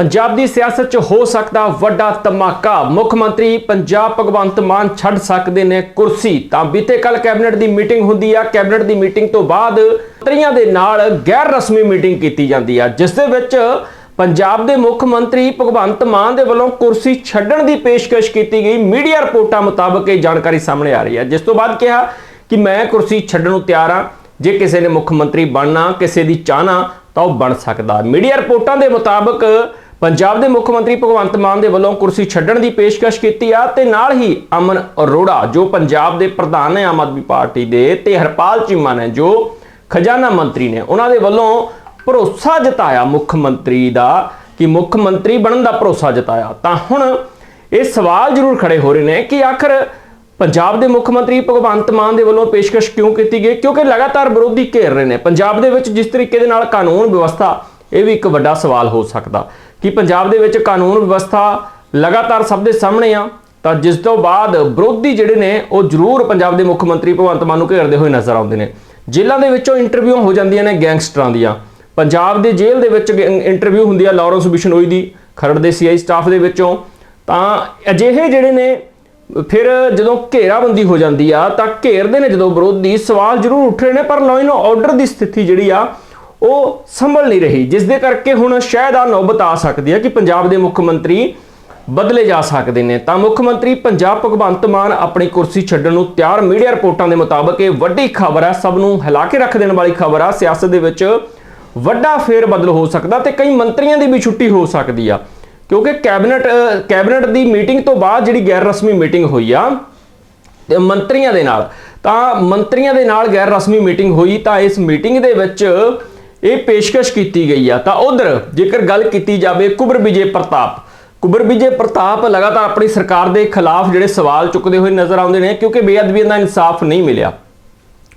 ਪੰਜਾਬ ਦੀ ਸਿਆਸਤ 'ਚ ਹੋ ਸਕਦਾ ਵੱਡਾ ਧਮਾਕਾ। ਮੁੱਖ ਮੰਤਰੀ ਪੰਜਾਬ ਭਗਵੰਤ ਮਾਨ ਛੱਡ ਸਕਦੇ ਨੇ ਕੁਰਸੀ। ਤਾਂ ਬੀਤੇ ਕੱਲ ਕੈਬਨਿਟ ਦੀ ਮੀਟਿੰਗ ਹੁੰਦੀ ਆ। ਕੈਬਨਿਟ ਦੀ ਮੀਟਿੰਗ ਤੋਂ ਬਾਅਦ ਮੰਤਰੀਆਂ ਦੇ ਨਾਲ ਗੈਰ ਰਸਮੀ ਮੀਟਿੰਗ ਕੀਤੀ ਜਾਂਦੀ ਆ, ਜਿਸ ਦੇ ਵਿੱਚ ਪੰਜਾਬ ਦੇ ਮੁੱਖ ਮੰਤਰੀ ਭਗਵੰਤ ਮਾਨ ਦੇ ਵੱਲੋਂ ਕੁਰਸੀ ਛੱਡਣ ਦੀ ਪੇਸ਼ਕਸ਼ ਕੀਤੀ ਗਈ। ਮੀਡੀਆ ਰਿਪੋਰਟਾਂ ਮੁਤਾਬਕ ਇਹ ਜਾਣਕਾਰੀ ਸਾਹਮਣੇ ਆ ਰਹੀ ਹੈ ਜਿਸ ਤੋਂ ਬਾਅਦ ਕਿਹਾ ਕਿ ਮੈਂ ਕੁਰਸੀ ਛੱਡਣ ਨੂੰ ਤਿਆਰ ਹਾਂ ਜੇ ਕਿਸੇ ਨੇ ਮੁੱਖ ਮੰਤਰੀ ਬਣਨਾ, ਕਿਸੇ ਦੀ ਚਾਹਨਾ, ਤਾਂ ਉਹ ਬਣ ਸਕਦਾ। ਮੀਡੀਆ ਰਿਪੋਰਟਾਂ ਦੇ ਮੁਤਾਬਕ ਪੰਜਾਬ ਦੇ ਮੁੱਖ ਮੰਤਰੀ ਭਗਵੰਤ ਮਾਨ ਦੇ ਵੱਲੋਂ ਕੁਰਸੀ ਛੱਡਣ ਦੀ ਪੇਸ਼ਕਸ਼ ਕੀਤੀ ਆ ਤੇ ਨਾਲ ਹੀ ਅਮਨ ਅਰੋੜਾ, ਜੋ ਪੰਜਾਬ ਦੇ ਪ੍ਰਧਾਨ ਨੇ ਆਮ ਆਦਮੀ ਪਾਰਟੀ ਦੇ ਤੇ ਹਰਪਾਲ ਚੀਮਾ ਨੇ, ਜੋ ਖਜ਼ਾਨਾ ਮੰਤਰੀ ਨੇ, ਉਹਨਾਂ ਦੇ ਵੱਲੋਂ ਭਰੋਸਾ ਜਤਾਇਆ ਮੁੱਖ ਮੰਤਰੀ ਦਾ ਕਿ ਮੁੱਖ ਮੰਤਰੀ ਬਣਨ ਦਾ ਭਰੋਸਾ ਜਤਾਇਆ। ਤਾਂ ਹੁਣ ਇਹ ਸਵਾਲ ਜ਼ਰੂਰ ਖੜੇ ਹੋ ਰਹੇ ਨੇ ਕਿ ਆਖਰ ਪੰਜਾਬ ਦੇ ਮੁੱਖ ਮੰਤਰੀ ਭਗਵੰਤ ਮਾਨ ਦੇ ਵੱਲੋਂ ਪੇਸ਼ਕਸ਼ ਕਿਉਂ ਕੀਤੀ ਗਈ? ਕਿਉਂਕਿ ਲਗਾਤਾਰ ਵਿਰੋਧੀ ਘੇਰ ਰਹੇ ਨੇ। ਪੰਜਾਬ ਦੇ ਵਿੱਚ ਜਿਸ ਤਰੀਕੇ ਦੇ ਨਾਲ ਕਾਨੂੰਨ ਵਿਵਸਥਾ, ਇਹ ਵੀ ਇੱਕ ਵੱਡਾ ਸਵਾਲ ਹੋ ਸਕਦਾ। ਕਿ ਪੰਜਾਬ ਦੇ ਵਿੱਚ ਕਾਨੂੰਨ ਵਿਵਸਥਾ ਲਗਾਤਾਰ ਸਭ ਦੇ ਸਾਹਮਣੇ ਆ, ਤਾਂ ਜਿਸ ਤੋਂ ਬਾਅਦ ਵਿਰੋਧੀ ਜਿਹੜੇ ਨੇ, ਉਹ ਜ਼ਰੂਰ ਪੰਜਾਬ ਦੇ ਮੁੱਖ ਮੰਤਰੀ ਭਗਵੰਤ ਮਾਨ ਨੂੰ ਘੇਰਦੇ ਹੋਏ ਨਜ਼ਰ ਆਉਂਦੇ ਨੇ। ਜੇਲ੍ਹਾਂ ਦੇ ਵਿੱਚੋਂ ਇੰਟਰਵਿਊ ਹੋ ਜਾਂਦੀਆਂ ਨੇ ਗੈਂਗਸਟਰਾਂ ਦੀਆਂ। ਪੰਜਾਬ ਦੇ ਜੇਲ੍ਹ ਦੇ ਵਿੱਚ ਇੰਟਰਵਿਊ ਹੁੰਦੀ ਆ ਲਾਰੈਂਸ ਬਿਸ਼ਨੋਈ ਦੀ, ਖਰੜ ਦੇ ਸੀਆਈ ਸਟਾਫ ਦੇ ਵਿੱਚੋਂ। ਤਾਂ ਅਜਿਹੇ ਜਿਹੜੇ ਨੇ, ਫਿਰ ਜਦੋਂ ਘੇਰਾਬੰਦੀ ਹੋ ਜਾਂਦੀ ਆ, ਤਾਂ ਘੇਰਦੇ ਨੇ ਜਦੋਂ ਵਿਰੋਧੀ ਸਵਾਲ ਜ਼ਰੂਰ ਉੱਠ ਰਹੇ ਨੇ, ਪਰ ਲਾਅ ਐਂਡ ਆਰਡਰ ਦੀ ਸਥਿਤੀ ਜਿਹੜੀ ਆ ਉਹ ਸੰਭਲ ਨਹੀਂ ਰਹੀ ਜਿਸ ਦੇ ਕਰਕੇ ਹੁਣ ਸ਼ਾਇਦ ਆ ਨੌਬਤ ਆ ਸਕਦੀ ਹੈ ਕਿ ਪੰਜਾਬ ਦੇ ਮੁੱਖ ਮੰਤਰੀ ਬਦਲੇ ਜਾ ਸਕਦੇ ਨੇ। ਤਾਂ ਮੁੱਖ ਮੰਤਰੀ ਪੰਜਾਬ ਭਗਵੰਤ ਮਾਨ ਆਪਣੀ ਕੁਰਸੀ ਛੱਡਣ ਨੂੰ ਤਿਆਰ, ਮੀਡੀਆ ਰਿਪੋਰਟਾਂ ਦੇ ਮੁਤਾਬਕ ਇਹ ਵੱਡੀ ਖਬਰ ਹੈ। ਸਭ ਨੂੰ ਹਿਲਾ ਕੇ ਰੱਖ ਦੇਣ ਵਾਲੀ ਖਬਰ ਆ। ਸਿਆਸਤ ਦੇ ਵਿੱਚ ਵੱਡਾ ਫੇਰ ਬਦਲ ਹੋ ਸਕਦਾ ਤੇ ਕਈ ਮੰਤਰੀਆਂ ਦੀ ਵੀ ਛੁੱਟੀ ਹੋ ਸਕਦੀ ਆ। ਕਿਉਂਕਿ ਕੈਬਨਿਟ ਕੈਬਨਿਟ ਦੀ ਮੀਟਿੰਗ ਤੋਂ ਬਾਅਦ ਜਿਹੜੀ ਗੈਰ ਰਸਮੀ ਮੀਟਿੰਗ ਹੋਈ ਆ ਮੰਤਰੀਆਂ ਦੇ ਨਾਲ, ਤਾਂ ਮੰਤਰੀਆਂ ਦੇ ਨਾਲ ਗੈਰ ਰਸਮੀ ਮੀਟਿੰਗ ਹੋਈ ਤਾਂ ਇਸ ਮੀਟਿੰਗ ਦੇ ਵਿੱਚ ਇਹ ਪੇਸ਼ਕਸ਼ ਕੀਤੀ ਗਈ ਆ। ਤਾਂ ਉਧਰ ਜੇਕਰ ਗੱਲ ਕੀਤੀ ਜਾਵੇ ਕੁਬਰ ਵਿਜੇ ਪ੍ਰਤਾਪ, ਕੁਬਰ ਵਿਜੇ ਪ੍ਰਤਾਪ ਲਗਾਤਾਰ ਆਪਣੀ ਸਰਕਾਰ ਦੇ ਖਿਲਾਫ ਜਿਹੜੇ ਸਵਾਲ ਚੁੱਕਦੇ ਹੋਏ ਨਜ਼ਰ ਆਉਂਦੇ ਨੇ, ਕਿਉਂਕਿ ਬੇਅਦਬੀਆਂ ਦਾ ਇਨਸਾਫ ਨਹੀਂ ਮਿਲਿਆ।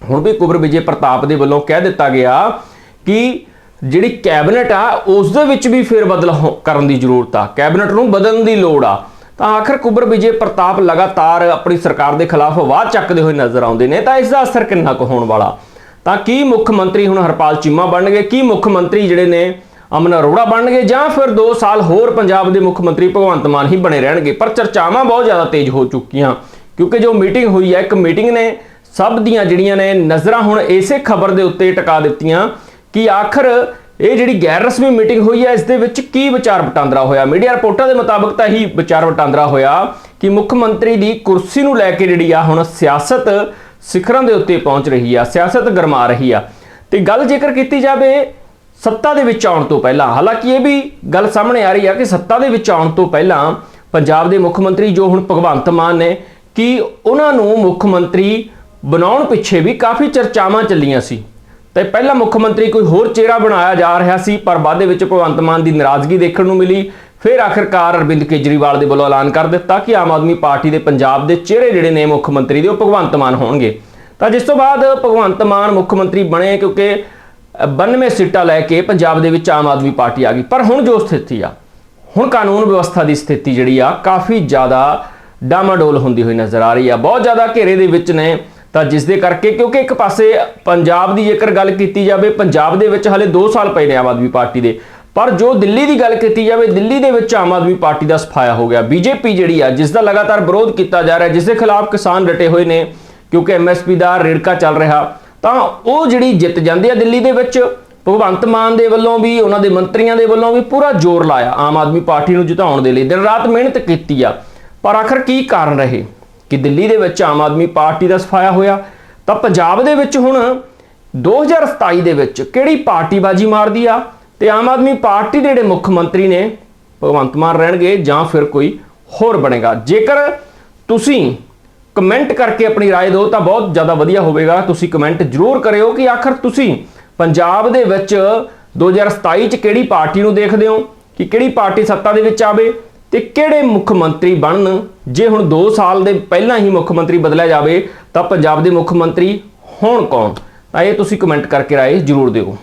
ਹੁਣ ਵੀ ਕੁਬਰ ਵਿਜੇ ਪ੍ਰਤਾਪ ਦੇ ਵੱਲੋਂ ਕਹਿ ਦਿੱਤਾ ਗਿਆ ਕਿ ਜਿਹੜੀ ਕੈਬਨਿਟ ਆ, ਉਸ ਦੇ ਵਿੱਚ ਵੀ ਫੇਰ ਬਦਲ ਹੋ- ਕਰਨ ਦੀ ਜ਼ਰੂਰਤ ਆ। ਕੈਬਨਿਟ ਨੂੰ ਬਦਲਣ ਦੀ ਲੋੜ ਆ। ਤਾਂ ਆਖਰ ਕੁਬਰ ਵਿਜੇ ਪ੍ਰਤਾਪ ਲਗਾਤਾਰ ਆਪਣੀ ਸਰਕਾਰ ਦੇ ਖਿਲਾਫ ਆਵਾਜ਼ ਚੱਕਦੇ ਹੋਏ ਨਜ਼ਰ ਆਉਂਦੇ ਨੇ, ਤਾਂ ਇਸ ਦਾ ਅਸਰ ਕਿੰਨਾ ਕੁ ਹੋਣ ਵਾਲਾ? ਤਾਂ ਕੀ ਮੁੱਖ ਮੰਤਰੀ ਹੁਣ ਹਰਪਾਲ ਚੀਮਾ ਬਣਨਗੇ? ਕੀ ਮੁੱਖ ਮੰਤਰੀ ਜਿਹੜੇ ਨੇ ਅਮਨ ਅਰੋੜਾ ਬਣਨਗੇ? ਜਾਂ ਫਿਰ 2 ਸਾਲ ਹੋਰ ਪੰਜਾਬ ਦੇ ਮੁੱਖ ਮੰਤਰੀ ਭਗਵੰਤ ਮਾਨ ਹੀ ਬਣੇ ਰਹਿਣਗੇ? ਪਰ ਚਰਚਾਵਾਂ ਬਹੁਤ ਜ਼ਿਆਦਾ ਤੇਜ਼ ਹੋ ਚੁੱਕੀਆਂ, ਕਿਉਂਕਿ ਜੋ ਮੀਟਿੰਗ ਹੋਈ ਹੈ, ਇੱਕ ਮੀਟਿੰਗ ਨੇ ਸਭ ਦੀਆਂ ਜਿਹੜੀਆਂ ਨੇ ਨਜ਼ਰਾਂ ਹੁਣ ਇਸੇ ਖਬਰ ਦੇ ਉੱਤੇ ਟਿਕਾ ਦਿੱਤੀਆਂ ਕਿ ਆਖਰ ਇਹ ਜਿਹੜੀ ਗੈਰ ਰਸਮੀ ਮੀਟਿੰਗ ਹੋਈ ਹੈ, ਇਸ ਦੇ ਵਿੱਚ ਕੀ ਵਿਚਾਰ ਵਟਾਂਦਰਾ ਹੋਇਆ? ਮੀਡੀਆ ਰਿਪੋਰਟਾਂ ਦੇ ਮੁਤਾਬਕ ਤਾਂ ਹੀ ਵਿਚਾਰ ਵਟਾਂਦਰਾ ਹੋਇਆ ਕਿ ਮੁੱਖ ਮੰਤਰੀ ਦੀ ਕੁਰਸੀ ਨੂੰ ਲੈ ਕੇ ਜਿਹੜੀ ਆ ਹੁਣ ਸਿਆਸਤ ਸਿਖਰਾਂ ਦੇ ਉੱਤੇ ਪਹੁੰਚ ਰਹੀ ਆ, ਸਿਆਸਤ ਗਰਮਾ ਰਹੀ ਆ। ਤੇ ਗੱਲ ਜੇਕਰ ਕੀਤੀ ਜਾਵੇ, ਸੱਤਾ ਦੇ ਵਿੱਚ ਆਉਣ ਤੋਂ ਪਹਿਲਾਂ, ਹਾਲਾਂਕਿ ਇਹ ਵੀ ਗੱਲ ਸਾਹਮਣੇ ਆ ਰਹੀ ਆ ਕਿ ਸੱਤਾ ਦੇ ਵਿੱਚ ਆਉਣ ਤੋਂ ਪਹਿਲਾਂ ਪੰਜਾਬ ਦੇ ਮੁੱਖ ਮੰਤਰੀ ਜੋ ਹੁਣ ਭਗਵੰਤ ਮਾਨ ਨੇ, ਕਿ ਉਹਨਾਂ ਨੂੰ ਮੁੱਖ ਮੰਤਰੀ ਬਣਾਉਣ ਪਿੱਛੇ ਵੀ ਕਾਫੀ ਚਰਚਾਵਾਂ ਚੱਲੀਆਂ ਸੀ। ਤੇ ਪਹਿਲਾਂ ਮੁੱਖ ਮੰਤਰੀ ਕੋਈ ਹੋਰ ਚਿਹਰਾ ਬਣਾਇਆ ਜਾ ਰਿਹਾ ਸੀ, ਪਰ ਬਾਅਦ ਦੇ ਵਿੱਚ ਭਗਵੰਤ ਮਾਨ ਦੀ ਨਾਰਾਜ਼ਗੀ ਦੇਖਣ ਨੂੰ ਮਿਲੀ। ਫਿਰ ਆਖਰਕਾਰ ਅਰਵਿੰਦ ਕੇਜਰੀਵਾਲ ਦੇ ਵੱਲੋਂ ਐਲਾਨ ਕਰ ਦਿੱਤਾ ਕਿ ਆਮ ਆਦਮੀ ਪਾਰਟੀ ਦੇ ਪੰਜਾਬ ਦੇ ਚਿਹਰੇ ਜਿਹੜੇ ਨੇ ਮੁੱਖ ਮੰਤਰੀ ਦੇ ਉਹ ਭਗਵੰਤ ਮਾਨ ਹੋਣਗੇ। ਤਾਂ ਜਿਸ ਤੋਂ ਬਾਅਦ ਭਗਵੰਤ ਮਾਨ ਮੁੱਖ ਮੰਤਰੀ ਬਣੇ ਕਿਉਂਕਿ 92 ਸੀਟਾਂ ਲੈ ਕੇ ਪੰਜਾਬ ਦੇ ਵਿੱਚ ਆਮ ਆਦਮੀ ਪਾਰਟੀ ਆ ਗਈ। ਪਰ ਹੁਣ ਜੋ ਸਥਿਤੀ ਆ, ਹੁਣ ਕਾਨੂੰਨ ਵਿਵਸਥਾ ਦੀ ਸਥਿਤੀ ਜਿਹੜੀ ਆ, ਕਾਫੀ ਜ਼ਿਆਦਾ ਡਾਮਾਡੋਲ ਹੁੰਦੀ ਹੋਈ ਨਜ਼ਰ ਆ ਰਹੀ ਆ। ਬਹੁਤ ਜ਼ਿਆਦਾ ਘੇਰੇ ਦੇ ਵਿੱਚ ਨੇ, ਤਾਂ ਜਿਸ ਦੇ ਕਰਕੇ ਕਿਉਂਕਿ ਇੱਕ ਪਾਸੇ ਪੰਜਾਬ ਦੀ ਜੇਕਰ ਗੱਲ ਕੀਤੀ ਜਾਵੇ, ਪੰਜਾਬ ਦੇ ਵਿੱਚ ਹਲੇ 2 ਸਾਲ ਪਏ ਨੇ ਆਮ ਆਦਮੀ ਪਾਰਟੀ ਦੇ। ਪਰ ਜੋ ਦਿੱਲੀ ਦੀ ਗੱਲ ਕੀਤੀ ਜਾਵੇ, ਦਿੱਲੀ ਦੇ ਵਿੱਚ ਆਮ ਆਦਮੀ ਪਾਰਟੀ ਦਾ ਸਫਾਇਆ ਹੋ ਗਿਆ। ਬੀਜੇਪੀ ਜਿਹੜੀ ਆ ਜਿਸ ਦਾ ਲਗਾਤਾਰ ਵਿਰੋਧ ਕੀਤਾ ਜਾ ਰਿਹਾ ਜਿਸ ਦੇ ਖਿਲਾਫ ਕਿਸਾਨ ਡਟੇ ਹੋਏ ਨੇ, ਕਿਉਂਕਿ ਐਮਐਸਪੀ ਦਾ ਰੇੜਕਾ ਚੱਲ ਰਿਹਾ, ਤਾਂ ਉਹ ਜਿਹੜੀ ਜਿੱਤ ਜਾਂਦੀ ਆ ਦਿੱਲੀ ਦੇ ਵਿੱਚ, ਭਗਵੰਤ ਮਾਨ ਦੇ ਵੱਲੋਂ ਵੀ, ਉਹਨਾਂ ਦੇ ਮੰਤਰੀਆਂ ਦੇ ਵੱਲੋਂ ਵੀ ਪੂਰਾ ਜ਼ੋਰ ਲਾਇਆ, ਆਮ ਆਦਮੀ ਪਾਰਟੀ ਨੂੰ ਜਿਤਾਉਣ ਦੇ ਲਈ। ਦਿਨ ਰਾਤ ਮਿਹਨਤ ਕੀਤੀ ਆ। ਪਰ ਆਖਰ ਕੀ ਕਾਰਨ ਰਹੇ? ਕਿ ਦਿੱਲੀ ਦੇ ਵਿੱਚ ਆਮ ਆਦਮੀ ਪਾਰਟੀ ਦਾ ਸਫਾਇਆ ਹੋਇਆ? ਤਾਂ ਪੰਜਾਬ ਦੇ ਵਿੱਚ ਹੁਣ 2027 ਦੇ ਵਿੱਚ ਕਿਹੜੀ ਪਾਰਟੀ ਬਾਜੀ ਮਾਰਦੀ ਆ? ਤੇ ਆਮ ਆਦਮੀ ਪਾਰਟੀ ਦੇ ਜਿਹੜੇ ਮੁੱਖ ਮੰਤਰੀ ਨੇ ਭਗਵੰਤ ਮਾਨ ਰਹਿਣਗੇ ਜਾਂ ਫਿਰ ਕੋਈ ਹੋਰ ਬਣੇਗਾ ਜੇਕਰ ਤੁਸੀਂ ਕਮੈਂਟ ਕਰਕੇ ਆਪਣੀ رائے ਦਿਓ ਤਾਂ ਬਹੁਤ ਜ਼ਿਆਦਾ ਵਧੀਆ ਹੋਵੇਗਾ ਤੁਸੀਂ ਕਮੈਂਟ ਜ਼ਰੂਰ ਕਰਿਓ ਕਿ ਆਖਰ ਤੁਸੀਂ ਪੰਜਾਬ ਦੇ ਵਿੱਚ 2027 ਚ ਕਿਹੜੀ ਪਾਰਟੀ ਨੂੰ ਦੇਖਦੇ ਹੋ ਕਿ ਕਿਹੜੀ ਪਾਰਟੀ ਸੱਤਾ ਦੇ ਵਿੱਚ ਆਵੇ ਤੇ ਕਿਹੜੇ ਮੁੱਖ ਮੰਤਰੀ ਬਣਨ ਜੇ ਹੁਣ 2 ਸਾਲ ਦੇ ਪਹਿਲਾਂ ਹੀ ਮੁੱਖ ਮੰਤਰੀ ਬਦਲਿਆ ਜਾਵੇ ਤਾਂ ਪੰਜਾਬ ਦੇ ਮੁੱਖ ਮੰਤਰੀ ਹੋਣ ਕੌਣ ਤਾਂ ਇਹ ਤੁਸੀਂ ਕਮੈਂਟ ਕਰਕੇ ਰਾਏ ਜ਼ਰੂਰ ਦਿਓ